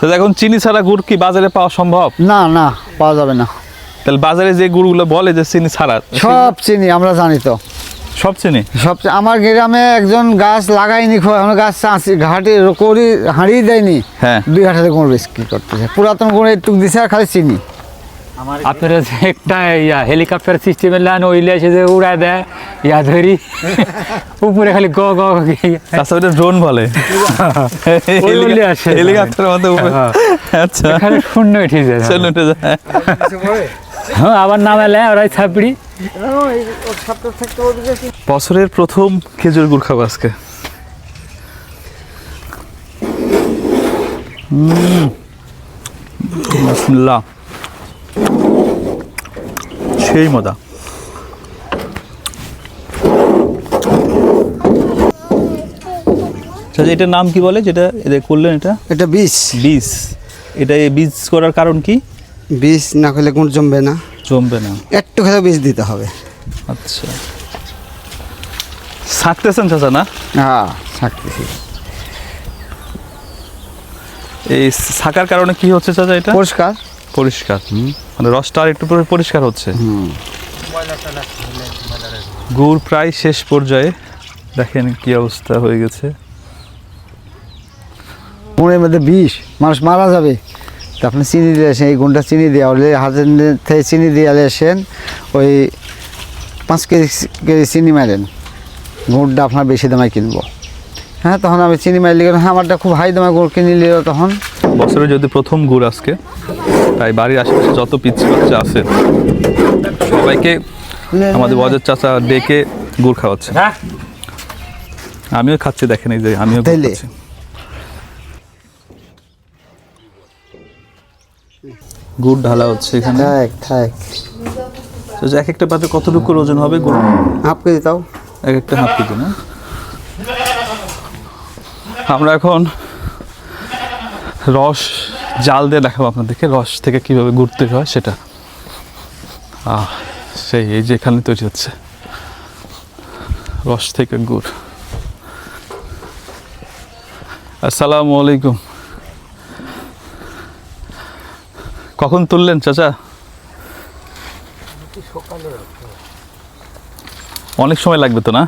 তো এখন চিনি ছাড়া গুড় কি বাজারে পাওয়া সম্ভব? না না পাওয়া যাবে না। তাহলে বাজারে যে গুড়গুলো বলে যে চিনি ছাড়া সব চিনি আমরা জানি তো। সব চিনি? সব আমার গ্রামে একজন গাছ লাগাইনি খো আমরা গাছ চাঁচি ঘাটে করি হাঁড়িয়ে দেয়নি। হ্যাঁ। দুই হাজার গুণ বিক্রি করতেছে? পুরাতন গুণ একটু দিছে আর খালি চিনি। আপনার যে একটা ইয়া হেলিকপ্টার সিস্টেমের লাইন ওইলে এসে যে উড়ায় দেয় ইয়া ধরি। উপরে খালি গ গ গ আচ্ছা ওটা ড্রোন বলে। হেলিকপ্টারের মধ্যে উপরে। হ্যাঁ। আচ্ছা। এখানে শূন্য উঠে যায়। চলুন উঠে যায়। হ্যাঁ আবার নামালে ওরাই ছাপড়ি। বছরের প্রথম খেজুর গুড় খাব আজকে। উম। বিসমিল্লাহ। সেই মজা আচ্ছা এটার নাম কি বলে? যেটা এটা করলেন এটা? এটা বীজ বীজ এটা এই বীজ করার কারণ কি? বীজ না করলে গুড় জমবে না। জমবে না। একটু খেলে বীজ দিতে হবে। আচ্ছা। ছাকতেছেন চাচা না? হ্যাঁ থাকতেছি এই থাকার কারণে কি হচ্ছে চাচা এটা? পরিষ্কার। পরিষ্কার মানে রসটা আর একটু পরে পরিষ্কার হচ্ছে। গুড় প্রায় শেষ পর্যায়ে। দেখেন কি অবস্থা হয়ে গেছে। গুণের মধ্যে বিষ মানুষ মারা যাবে। তা আপনি চিনি দিয়ে আসেন এই গুণটা চিনি দিয়ে হলে হাতের থেকে চিনি দিয়ে আসেন ওই পাঁচ কেজি কেজি চিনি মারেন। গুড়টা আপনার বেশি দামে কিনবো। হ্যাঁ তখন আমি চিনি মারলি হ্যাঁ আমারটা খুব হাই দামে গুড় কিনে নিল তখন বছরে যদি প্রথম গুড় আজকে তাই বাড়ির আশেপাশে যত পিচ্ছি বাচ্চা আছে সবাইকে আমাদের বজর চাচা ডেকে গুড় খাওয়াচ্ছে। আমিও খাচ্ছি দেখেন এই যে আমিও গুড় খাচ্ছি। গুড় ঢালা হচ্ছে এখানে। এক একটা পাতে কতটুকু ওজন হবে গুড়? হাফ কেজি তাও এক একটা হাফ কেজি না? আমরা এখন রস জাল দিয়ে দেখাবো আপনাদেরকে রস থেকে কীভাবে গুড় তৈরি হয় সেটা। আহ সেই এই যে এখানে তৈরি হচ্ছে। রস থেকে গুড়। আসসালামু আলাইকুম। কখন তুললেন চাচা? অনেক সময় লাগবে তো না?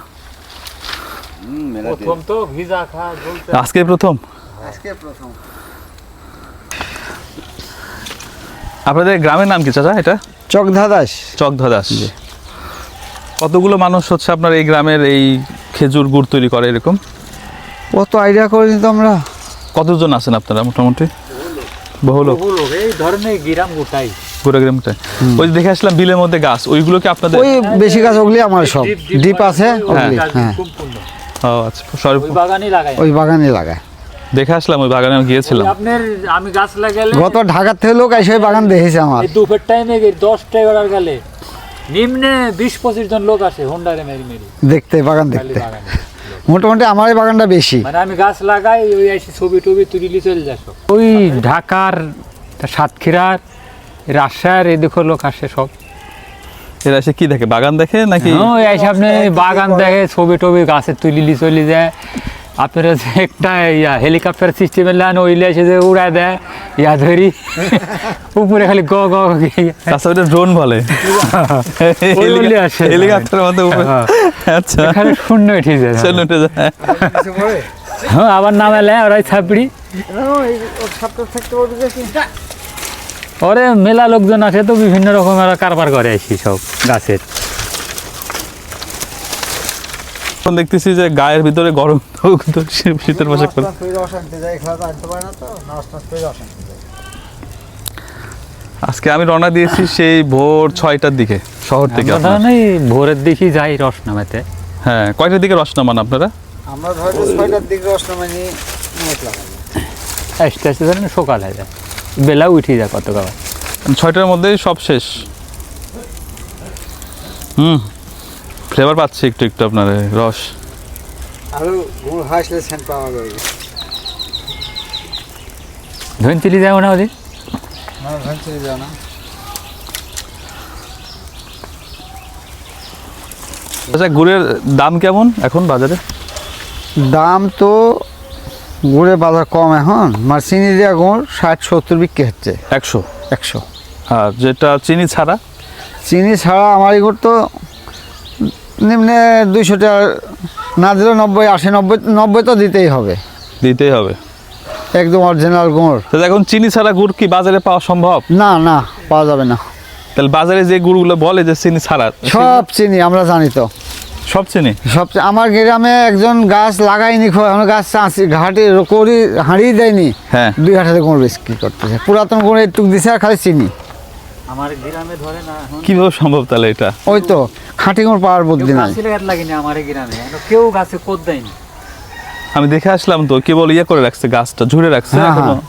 আজকে প্রথম? আজকে প্রথম। আপনাদের গ্রামের নাম কি চাচা এটা? চকধা দাস। চকধা দাস। কতগুলো মানুষ হচ্ছে আপনার এই গ্রামের এই খেজুর গুড় তৈরি করে এরকম? কত আইডিয়া করিনি তো আমরা। কতজন আছেন আপনারা মোটামুটি? বহু লোক। এই ধরনের গিরাম গোটাই। পুরো গ্রামটা ওই যে দেখে আসলাম বিলের মধ্যে গাছ ওইগুলো কি আপনাদের ওই বেশি গাছ ওগুলি আমার সব। ডিপ আছে ওগুলি হ্যাঁ। ও আচ্ছা সরি ওই বাগানই লাগাই ওই বাগানে লাগায়। দেখে আসলাম ওই বাগানে আমি গিয়েছিলাম। আপনার আমি গাছ লাগালে গত ঢাকার থেকে লোক এসে ওই বাগান দেখেছে আমার। দুপুর টাইমে দশটা এগারোটার গেলে নিম্নে বিশ পঁচিশ জন লোক আসে হোন্ডারে মেরি মেরি। দেখতে বাগান দেখতে। মোটামুটি আমার এই বাগানটা বেশি। মানে আমি গাছ লাগাই ওই এসে ছবি টবি তুলিলি চলে যাস। ওই ঢাকার সাতক্ষীরার রাজশাহীর এই দেখো লোক আসে সব। এরা এসে কি দেখে বাগান দেখে নাকি ওই এসে আপনি বাগান দেখে ছবি টবি গাছে তুলিলি চলে যায়। আপনার যে একটা ইয়া হেলিকপ্টার সিস্টেমের লাইন ওইলে এসে যে উড়ায় দেয় ইয়া ধরি। উপরে খালি গ গ। আচ্ছা ওটা ড্রোন বলে। ওই মধ্যে উপরে। হ্যাঁ। আচ্ছা। এখানে শূন্য উঠে যায়। চলুন উঠে যায়। হ্যাঁ আবার নামালে ওরাই ছাপড়ি। ওরে মেলা লোকজন আছে তো বিভিন্ন রকমের কারবার করে আসি সব গাছের। এখন দেখতেছি যে গায়ের ভিতরে গরম শীতের পোশাক পরে আজকে আমি রওনা দিয়েছি সেই ভোর ছয়টার দিকে শহর থেকে। ভোরের দিকেই যাই রস নামাতে হ্যাঁ কয়টার দিকে রস নামান আপনারা? আমরা ধরো ছয়টার দিকে লাগাই আস্তে আস্তে ধরেন সকাল হয়ে যায়। বেলা উঠে যায় কত খাবার ছয়টার মধ্যেই সব শেষ। হুম। ফ্লেভার পাচ্ছি একটু একটু আপনার রস। আরও গুড় হাসলে সেন্ট পাওয়া যাবে। ধন চিলি যাব না ওদের? না ধান চলে যাও না। আচ্ছা গুড়ের দাম কেমন এখন বাজারে? দাম তো গুড়ের বাজার কম এখন। মানে চিনি দেওয়া গুড় ষাট সত্তর বিক্রি হচ্ছে। একশো? একশো। আর যেটা চিনি ছাড়া? চিনি ছাড়া আমার এই গুড় তো নিম্নে দুইশো টাকা না দিলেও নব্বই আশি নব্বই নব্বই তো দিতেই হবে। দিতেই হবে। একদম অরিজিনাল গুড়। তো এখন চিনি ছাড়া গুড় কি বাজারে পাওয়া সম্ভব? না না পাওয়া যাবে না। তাহলে বাজারে যে গুড়গুলো বলে যে চিনি ছাড়া সব চিনি আমরা জানি তো। সব চিনি? সবচেয়ে আমার গ্রামে একজন গাছ লাগাইনি এখন গাছ চাঁচি ঘাটি করি হাঁড়িয়ে দেয়নি। হ্যাঁ। দুই হাজার গুঁড় বিক্রি করতেছে। পুরাতন গুঁড়ো একটু দিছে আর খালি চিনি। আমার গ্রামে ধরে না এখন কীভাবে সম্ভব তাহলে এটা? ওই তো খাঁটি গুঁড় পাওয়ার বুদ্ধি নাই। গাছ লাগেনি আমার গ্রামে কেউ গাছে কোদ দেয়নি। আমি দেখে আসলাম তো কেবল ইয়ে করে রাখছে গাছটা ঝুড়ে রাখছে হ্যাঁ, এখনও। হ্যাঁ।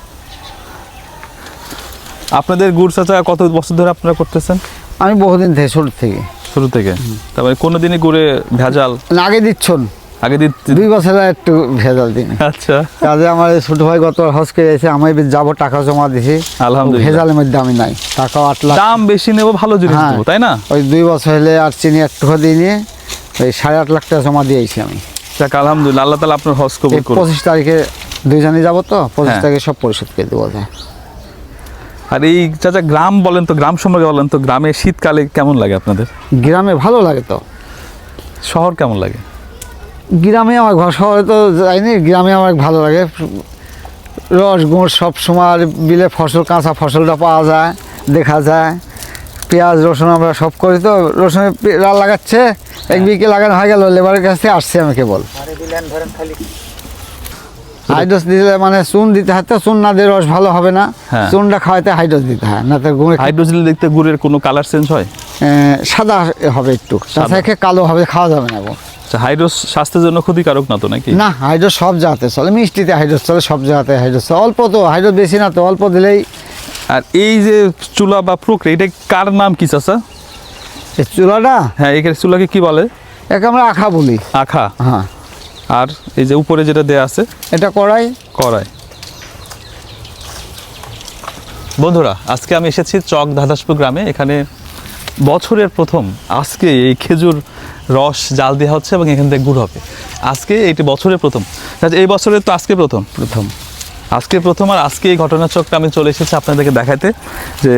আপনাদের গুড় চাচা কত বছর ধরে আপনারা করতেছেন? আমি বহুদিন থেকে ছোট থেকে। শুরু থেকে? তারপরে কোনোদিনই গুড়ে ভেজাল? না, আগে দিচ্ছন। আগে দিতে দুই বছর একটু ভেজাল দিন। আচ্ছা। কাজে আমার ছোট ভাই গত হজ করে এসে আমি যাব টাকা জমা দিছি। আলহামদুলিল্লাহ। ভেজালের মধ্যে আমি নাই। টাকাও আট লাখ দাম বেশি নেব ভালো জিনিস হ্যাঁ। তাই না? ওই দুই বছর হলে আর চিনি একটু দিয়ে ওই সাড়ে আট লাখ টাকা জমা দিয়েছি আমি। যাক আলহামদুলিল্লাহ আল্লাহ তালা আপনার হজ কবুল করুন পঁচিশ তারিখে দুইজনে যাব তো পঁচিশ হ্যাঁ। তারিখে সব পরিশোধ করে দেবো আর এই চাচা গ্রাম বলেন তো গ্রাম সম্পর্কে বলেন তো গ্রামে শীতকালে কেমন লাগে আপনাদের? গ্রামে ভালো লাগে তো। শহর কেমন লাগে? গ্রামে আমার ঘর শহরে তো যাইনি গ্রামে আমার ভালো লাগে। রস গুঁড় সব সময় আর বিলে ফসল কাঁচা ফসলটা পাওয়া যায় দেখা যায়। পেঁয়াজ রসুন আমরা সব করি তো রসুনের পে- রাল লাগাচ্ছে এক বিকে লাগানো হয়ে গেল লেবারের কাছ থেকে আসছে আমি কেবল আরে দিলেন ধরেন খালি। হাইড্রোস দিলে মানে চুন দিতে হয় তো চুন না দিয়ে রস ভালো হবে না। হ্যাঁ। চুনটা খাওয়াতে হাইড্রোস দিতে হয় না তো গুঁড়ে দিলে দেখতে গুড়ের কোনো কালার চেঞ্জ হয়? সাদা হবে একটু। তাছাড়া খেয়ে কালো হবে খাওয়া যাবে না হাইড্রোস স্বাস্থ্যের জন্য ক্ষতিকারক না তো নাকি? না হাইড্রোস সব জায়গাতে চলে মিষ্টিতে হাইড্রোস চলে সব জায়গাতে হাইড্রোস অল্প তো হাইড্রোস বেশি না তো অল্প দিলেই। আর এই যে চুলা বা প্রক্রিয়া এটা কার নাম কি চাচা? এই চুলাটা? হ্যাঁ এখানে চুলাকে কি বলে? একে আমরা আখা বলি। আখা? হ্যাঁ। আর এই যে উপরে যেটা দেয়া আছে? এটা কড়াই। কড়াই। বন্ধুরা আজকে আমি এসেছি চক দাদাসপুর গ্রামে। এখানে বছরের প্রথম আজকে এই খেজুর রস জাল দেওয়া হচ্ছে এবং এখান থেকে গুড় হবে। আজকে এটি বছরের প্রথম। আচ্ছা, এই বছরের তো আজকে প্রথম। প্রথম। আজকে প্রথম আর আজকে এই ঘটনার চক্রে আমি চলে এসেছি আপনাদেরকে দেখাতে যে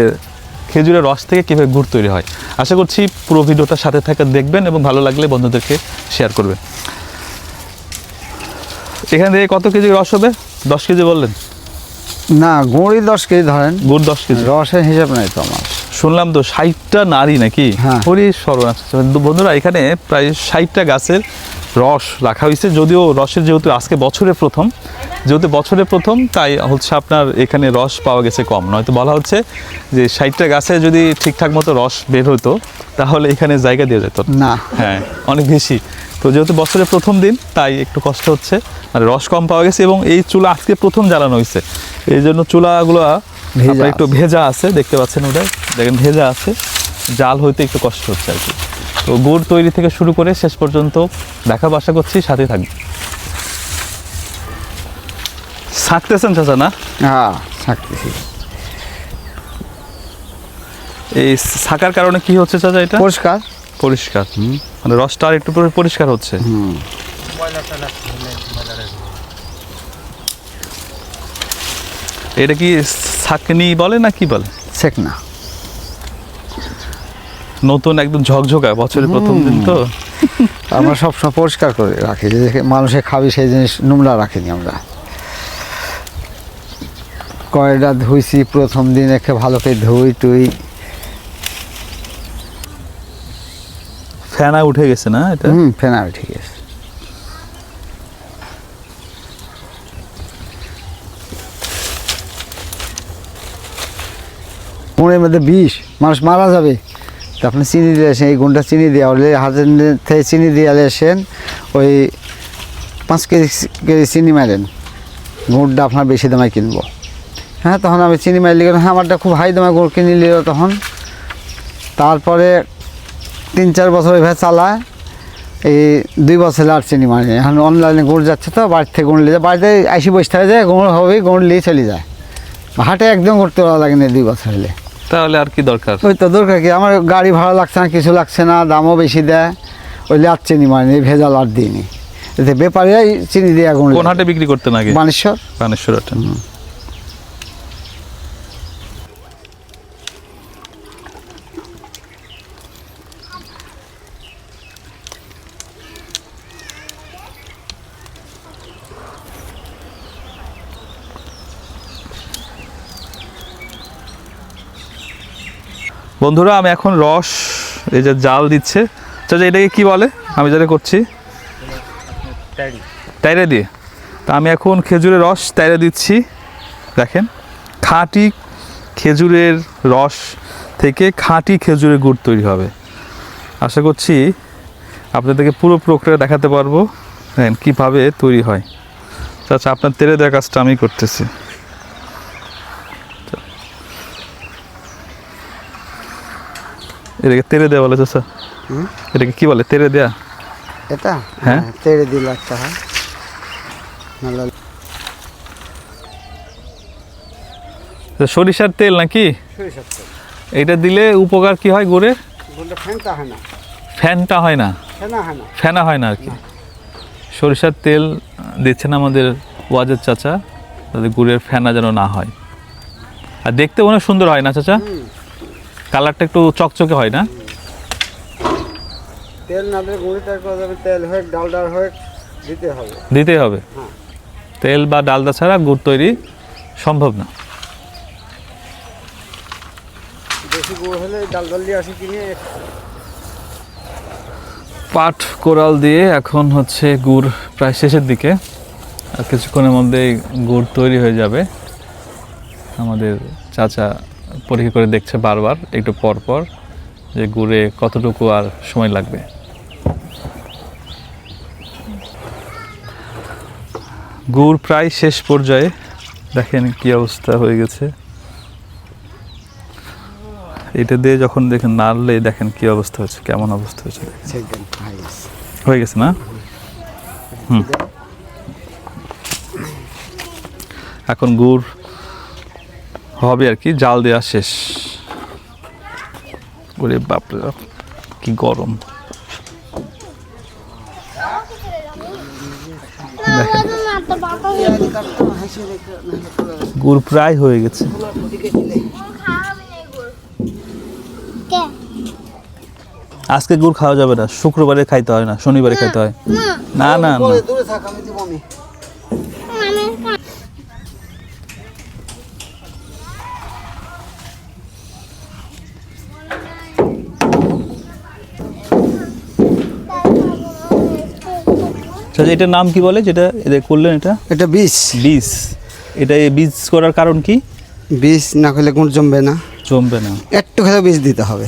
খেজুরের রস থেকে কীভাবে গুড় তৈরি হয়। আশা করছি পুরো ভিডিওটার সাথে থাকে দেখবেন এবং ভালো লাগলে বন্ধুদেরকে শেয়ার করবেন। এখান থেকে কত কেজি রস হবে? দশ কেজি বললেন। না গুঁড়ি দশ কেজি ধরেন। গুড় দশ কেজি। রসের হিসাব নাই তো আমার। শুনলাম তো ষাটটা নারী নাকি? হ্যাঁ। হরি সর্বনাশ। বন্ধুরা এখানে প্রায় ষাটটা গাছের রস রাখা হয়েছে যদিও রসের যেহেতু আজকে বছরের প্রথম যেহেতু বছরের প্রথম তাই হচ্ছে আপনার এখানে রস পাওয়া গেছে কম। নয়তো বলা হচ্ছে যে ষাটটা গাছে যদি ঠিকঠাক মতো রস বের হতো তাহলে এখানে জায়গা দিয়ে যেত। না। হ্যাঁ অনেক বেশি। তো যেহেতু বছরের প্রথম দিন তাই একটু কষ্ট হচ্ছে। মানে রস কম পাওয়া গেছে এবং এই চুলা আজকে প্রথম জ্বালানো হয়েছে। এই জন্য চুলাগুলো ভেজা একটু ভেজা আছে দেখতে পাচ্ছেন ওটা? দেখেন ভেজা আছে। জাল হইতে একটু কষ্ট হচ্ছে আর কি। তো গুড় তৈরি থেকে শুরু করে শেষ পর্যন্ত দেখা বাসা করছি সাথে থাকবে। ছাঁকতেছেন চাচা না? হ্যাঁ এই ছাকার কারণে কি হচ্ছে চাচা এটা? পরিষ্কার। পরিষ্কার মানে রসটা আর একটু পরিষ্কার হচ্ছে। এটা কি ছাকনি বলে না কি বলে? শেখ না নতুন একদম ঝকঝকা বছরের প্রথম দিন তো। আমরা সবসময় পরিষ্কার করে রাখি যে মানুষে খাবি সেই জিনিস নোংরা রাখিনি আমরা। কয়টা ধুইছি প্রথম দিন একে ভালো করে ধুই টুই। ফেনা উঠে গেছে না এটা? হুম ফেনা উঠে আছে গুণের মধ্যে বিষ মানুষ মারা যাবে। তা আপনি চিনি দিয়ে আসেন, এই গুণটা চিনি দিয়ে হলে হাজার থেকে চিনি দিয়ে আসেন, ওই পাঁচ কেজি কেজি চিনি মারেন। গুড়টা আপনার বেশি দামে কিনবো। হ্যাঁ তখন আমি চিনি মারলি কেন? হ্যাঁ আমারটা খুব হাই দামে গুড় কিনে নিল তখন। তারপরে তিন চার বছর এভাবে চালায়। এই দুই বছর আর চিনি মারি এখন অনলাইনে গুড় যাচ্ছে তো, বাড়ি থেকে গুড় নিয়ে যায়। বাড়িতে আইসি বসে থাকে যায় গুড় হবে গুড় নিয়ে চলে যায়। হাটে একদম করতে পারা লাগে না দুই বছর হলে। তাহলে আর কি দরকার? ওই তো দরকার কি? আমার গাড়ি ভাড়া লাগছে না কিছু লাগছে না দামও বেশি দেয়। ওই লাচ্ছে চিনি মানে ভেজাল আর দিইনি। এতে ব্যাপারে চিনি দিয়ে আগুন কোন হাটে বিক্রি করতেন আগে? বানেশ্বর। বানেশ্বর হাটে। বন্ধুরা আমি এখন রস এই যে জাল দিচ্ছে। চাচা এটাকে কি বলে? আমি যেটা করছি। টাইরে দিয়ে। তা আমি এখন খেজুরের রস টাইরে দিচ্ছি। দেখেন খাঁটি খেজুরের রস থেকে খাঁটি খেজুরের গুড় তৈরি হবে। আশা করছি আপনাদেরকে পুরো প্রক্রিয়া দেখাতে পারব। দেখেন কীভাবে তৈরি হয়। আচ্ছা আপনার তেলে দেওয়ার কাজটা আমি করতেছি। এটাকে তেলে দেওয়া বলে চাচা। এটাকে কি বলে? তেলে দেয়া? এটা? হ্যাঁ। তেড়ে দিলে একটা হয়। সরিষার তেল নাকি? এটা দিলে উপকার কি হয় গুড়ের? ফ্যানটা হয় না। ফ্যানটা হয় না? ফেনা হয় না। হয় আর কি। সরিষার তেল দিচ্ছেন আমাদের ওয়াজের চাচা। যাতে গুড়ের ফেনা যেন না হয়। আর দেখতে অনেক সুন্দর হয় না চাচা? কালারটা একটু চকচকে হয় না? তেল না দিলে গুঁড়ি তৈরি করা যাবে তেল হোক ডাল ডাল হোক দিতে হবে। দিতেই হবে? হ্যাঁ। তেল বা ডালদা ছাড়া গুড় তৈরি সম্ভব না। বেশি গুড় হলে ডাল ডাল দিয়ে আসি কিনে। পাট কোরাল দিয়ে এখন হচ্ছে গুড় প্রায় শেষের দিকে। আর কিছুক্ষণের মধ্যেই গুড় তৈরি হয়ে যাবে। আমাদের চাচা পরীক্ষা করে দেখছে বারবার একটু পর পর যে গুড়ে কতটুকু আর সময় লাগবে। গুড় প্রায় শেষ পর্যায়ে। দেখেন কি অবস্থা হয়ে গেছে। এটা দিয়ে যখন দেখেন নাড়লে দেখেন কি অবস্থা হচ্ছে কেমন অবস্থা হচ্ছে হয়ে গেছে হয়ে গেছে না? হুম। এখন গুড় হবে আর কি জাল দেওয়া শেষ। ওরে বাপরে বাপ কি গরম। দেখেন। গুড় প্রায় হয়ে গেছে। আজকে গুড় খাওয়া যাবে না শুক্রবারে খাইতে হয় না শনিবারে খাইতে হয়। না না না পরে দূরে থাক আমি দিব আমি আচ্ছা এটার নাম কি বলে? যেটা এটা করলেন এটা? এটা বিষ বীজ। এটা এই বীজ করার কারণ কি? বিষ না খেলে গুড় জমবে না। জমবে না। একটু খেলে বীজ দিতে হবে।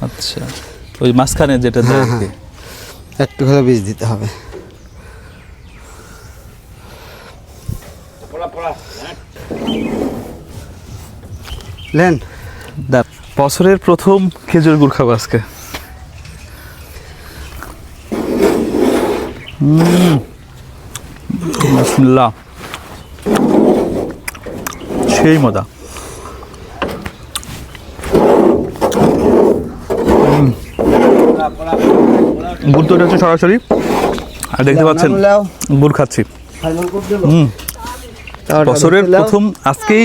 আচ্ছা। ওই মাঝখানে যেটা আর কি। একটু খেলে বীজ দিতে হবে। লেন। দেখ বছরের প্রথম খেজুর গুড় খাব আজকে। বিসমিল্লাহ। সেই মজা। উম। গুড় তৈরি হচ্ছে সরাসরি। আর দেখতে পাচ্ছেন গুড় খাচ্ছি। হুম বছরের প্রথম আজকেই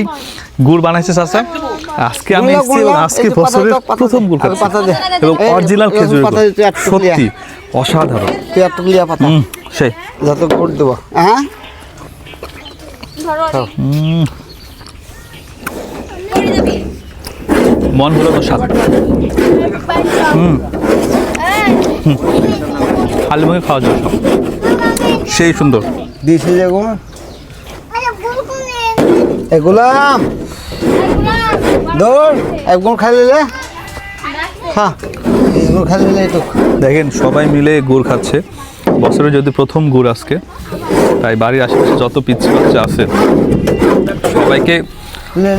গুড় বানাইছে চাচা। আজকে আমি আজকে বছরের প্রথম দে। এবং অরিজিনাল খেজুর সত্যি অসাধারণ। পাতা। সেই। যত গুড় দেবো। হ্যাঁ? মন ভরে তো স্বাদ খালি মুখে খাওয়া যাবে। সেই সুন্দর। দিয়েছে যে গুড়। এগুলাম দৌড় এক গুড় খাই নিলে? হ্যাঁ এই গুড় খাই নিলে একটু দেখেন সবাই মিলে গুড় খাচ্ছে। বছরে যদি প্রথম গুড় আজকে তাই বাড়ির আশেপাশে যত পিচ্ছি বাচ্চা আছে সবাইকে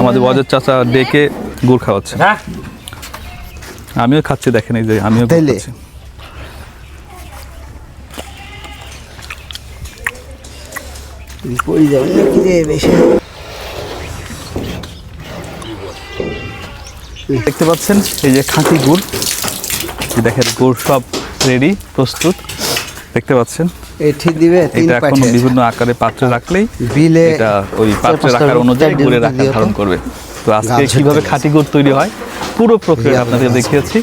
আমাদের বজের চাচা ডেকে গুড় খাওয়াচ্ছে। আমিও খাচ্ছি দেখেন এই যে আমিও খাচ্ছি। পড়ে যাবে বেশি? দেখতে পাচ্ছেন এই যে খাঁটি গুড়। দেখেন গুড় সব রেডি প্রস্তুত। দেখতে পাচ্ছেন এটি দিবে এটা এখন বিভিন্ন আকারে পাত্রে রাখলেই বিলে এটা ওই পাত্রে রাখার অনুযায়ী চারটে গুড়ের আকার ধারণ করবে। তো আজকে কীভাবে খাঁটি গুড় তৈরি হয় পুরো প্রক্রিয়া আপনাদের দেখিয়েছি।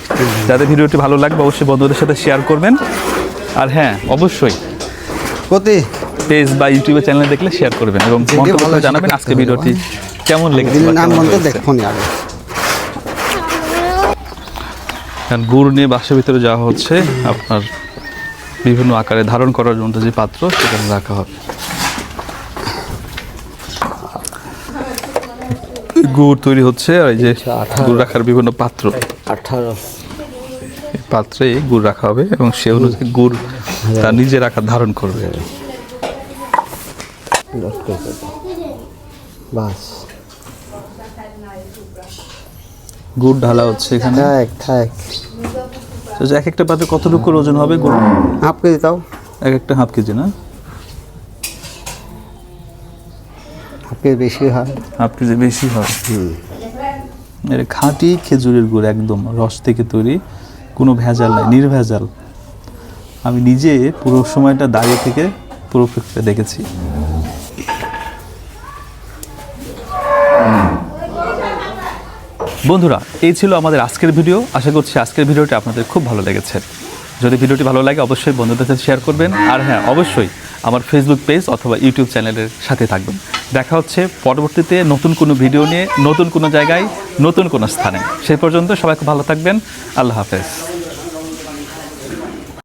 যাদের ভিডিওটি ভালো লাগবে অবশ্যই বন্ধুদের সাথে শেয়ার করবেন। আর হ্যাঁ অবশ্যই প্রতি পেজ বা ইউটিউবে চ্যানেলে দেখলে শেয়ার করবেন এবং মন্তব্য জানাবেন আজকে ভিডিওটি কেমন লেগেছে নাম দেখুন আগে। কারণ গুড় নিয়ে বাসের ভিতরে যাওয়া হচ্ছে, আপনার বিভিন্ন আকারে ধারণ করার জন্য যে পাত্র, সেখানে রাখা হবে। গুড় তৈরি হচ্ছে, আর এই যে গুড় রাখার বিভিন্ন পাত্র। পাত্রে গুড় রাখা হবে, এবং সে অনুযায়ী গুড় তার নিজে রাখা ধারণ করবে। বাস। গুড় ঢালা হচ্ছে এখানে। থাক থাক। তো এক একটা পাত্রে কতটুকু ওজন হবে? গুড়। হাফ কেজি তাও এক একটা হাফ কেজি না? হাফ কেজি বেশি হয়। হাফ কেজি বেশি হয়। এর খাঁটি খেজুরের গুড় একদম রস থেকে তৈরি। কোনো ভেজাল নাই নির্ভেজাল। আমি নিজে পুরো সময়টা দাঁড়িয়ে থেকে পুরো দেখেছি। বন্ধুরা, এই ছিল আমাদের আজকের ভিডিও। আশা করছি আজকের ভিডিওটি আপনাদের খুব ভালো লেগেছে। যদি ভিডিওটি ভালো লাগে, অবশ্যই বন্ধুদের সাথে শেয়ার করবেন। আর হ্যাঁ অবশ্যই আমার ফেসবুক পেজ অথবা ইউটিউব চ্যানেলের সাথে থাকবেন। দেখা হচ্ছে পরবর্তীতে নতুন কোনো ভিডিও নিয়ে নতুন কোনো জায়গায়, নতুন কোনো স্থানে। সেই পর্যন্ত সবাই ভালো থাকবেন। আল্লাহ হাফেজ।